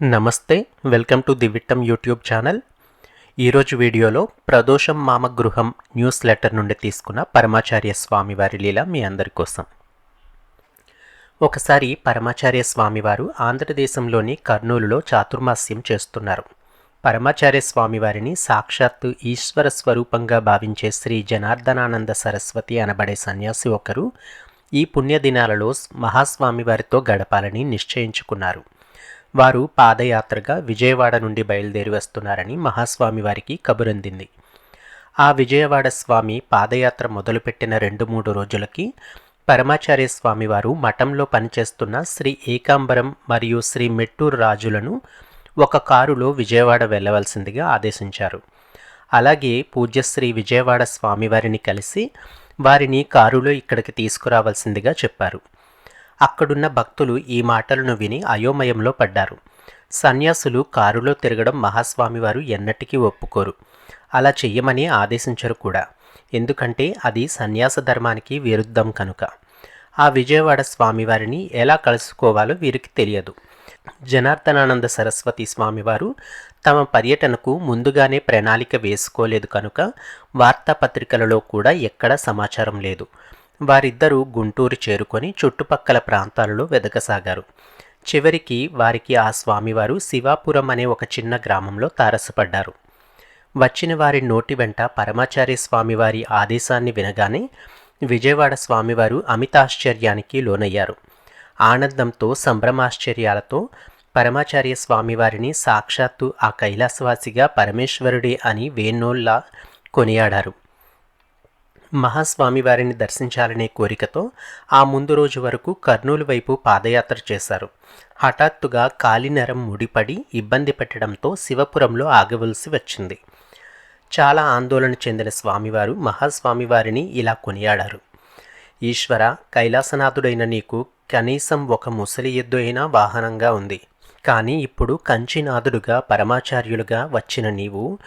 నమస్తే welcome to the Vittam YouTube channel. ఈరోజు వీడియోలో ప్రదోషం మామ గృహం న్యూస్ లెటర్ నుండి తీసుకున్న పరమాచార్య స్వామివారి లీల మీ అందరి కోసం. ఒకసారి పరమాచార్య స్వామివారు ఆంధ్రదేశంలోని కర్నూలులో చాతుర్మాస్యం చేస్తున్నారు. పరమాచార్య స్వామివారిని సాక్షాత్తు ఈశ్వర స్వరూపంగా భావించే శ్రీ జనార్దనానంద సరస్వతి అనబడే సన్యాసి ఒకరు ఈ పుణ్యదినాలలో మహాస్వామివారితో గడపాలని నిశ్చయించుకున్నారు. వారు పాదయాత్రగా విజయవాడ నుండి బయలుదేరి వస్తున్నారని మహాస్వామి వారికి కబురందింది. ఆ విజయవాడ స్వామి పాదయాత్ర మొదలుపెట్టిన రెండు మూడు రోజులకి పరమాచార్య స్వామి వారు మఠంలో పనిచేస్తున్న శ్రీ ఏకాంబరం మరియు శ్రీ మెట్టూరు రాజులను ఒక కారులో విజయవాడ వెళ్ళవలసిందిగా ఆదేశించారు. అలాగే పూజ్యశ్రీ విజయవాడ స్వామివారిని కలిసి వారిని కారులో ఇక్కడికి తీసుకురావాల్సిందిగా చెప్పారు. అక్కడున్న భక్తులు ఈ మాటలను విని అయోమయంలో పడ్డారు. సన్యాసులు కారులో తిరగడం మహాస్వామివారు ఎన్నటికీ ఒప్పుకోరు. అలా చెయ్యమని ఆదేశించరు కూడా. ఎందుకంటే అది సన్యాస ధర్మానికి విరుద్ధం కనుక. ఆ విజయవాడ స్వామివారిని ఎలా కలుసుకోవాలో వీరికి తెలియదు. జనార్దనానంద సరస్వతి స్వామివారు తమ పర్యటనకు ముందుగానే ప్రణాళిక వేసుకోలేదు కనుక వార్తాపత్రికలలో కూడా ఎక్కడా సమాచారం లేదు. వారిద్దరూ గుంటూరు చేరుకొని చుట్టుపక్కల ప్రాంతాలలో వెదకసాగారు. చివరికి వారికి ఆ స్వామివారు శివాపురం అనే ఒక చిన్న గ్రామంలో తారసపడ్డారు. వచ్చిన వారి నోటి వెంట పరమాచార్య స్వామివారి ఆదేశాన్ని వినగానే విజయవాడ స్వామివారు అమితాశ్చర్యానికి లోనయ్యారు. ఆనందంతో సంభ్రమాశ్చర్యాలతో పరమాచార్య స్వామివారిని సాక్షాత్తు ఆ కైలాసవాసిగా పరమేశ్వరుడే అని వేణోల్లా కొనియాడారు. మహాస్వామి వారిని దర్శించాలనే కోరికతో ఆ ముందు రోజు వరకు కర్నూలు వైపు పాదయాత్ర చేశారు. హఠాత్తుగా కాలినరం ముడిపడి ఇబ్బంది పెట్టడంతో శివపురంలో ఆగవలసి వచ్చింది. చాలా ఆందోళన చెందిన స్వామివారు మహాస్వామివారిని ఇలా కొనియాడారు. ఈశ్వర కైలాసనాథుడైన నీకు కనీసం ఒక ముసలి ఎద్దు అయినా వాహనంగా ఉంది. కానీ ఇప్పుడు కంచినాథుడుగా పరమాచార్యులుగా వచ్చిన నీవు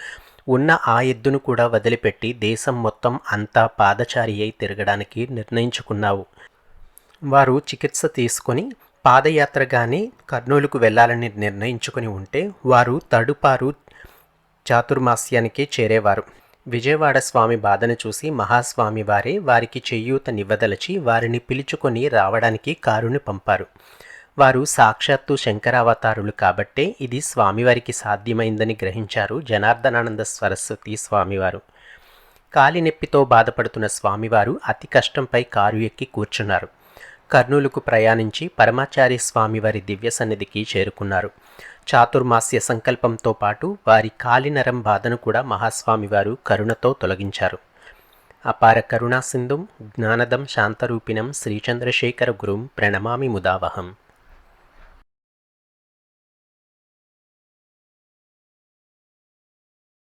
ఉన్న ఆ ఎద్దును కూడా వదిలిపెట్టి దేశం మొత్తం అంతా పాదచారి అయి తిరగడానికి నిర్ణయించుకున్నావు. వారు చికిత్స తీసుకొని పాదయాత్రగానే కర్నూలుకు వెళ్ళాలని నిర్ణయించుకుని ఉంటే వారు తడుపారు చాతుర్మాస్యానికి చేరేవారు. విజయవాడ స్వామి బాధను చూసి మహాస్వామి వారే వారికి చెయ్యూత నివ్వదలచి వారిని పిలుచుకొని రావడానికి కారుని పంపారు. వారు సాక్షాత్తు శంకరావతారులు కాబట్టే ఇది స్వామివారికి సాధ్యమైందని గ్రహించారు జనార్దనానంద సరస్వతి స్వామివారు. కాలినొప్పితో బాధపడుతున్న స్వామివారు అతి కష్టంపై కారు ఎక్కి కూర్చున్నారు. కర్నూలుకు ప్రయాణించి పరమాచారి స్వామివారి దివ్య సన్నిధికి చేరుకున్నారు. చాతుర్మాస్య సంకల్పంతో పాటు వారి కాలినరం బాధను కూడా మహాస్వామివారు కరుణతో తొలగించారు. అపార కరుణాసింధుం జ్ఞానదం శాంతరూపిణం శ్రీచంద్రశేఖర గురుం ప్రణమామి ముదావహం.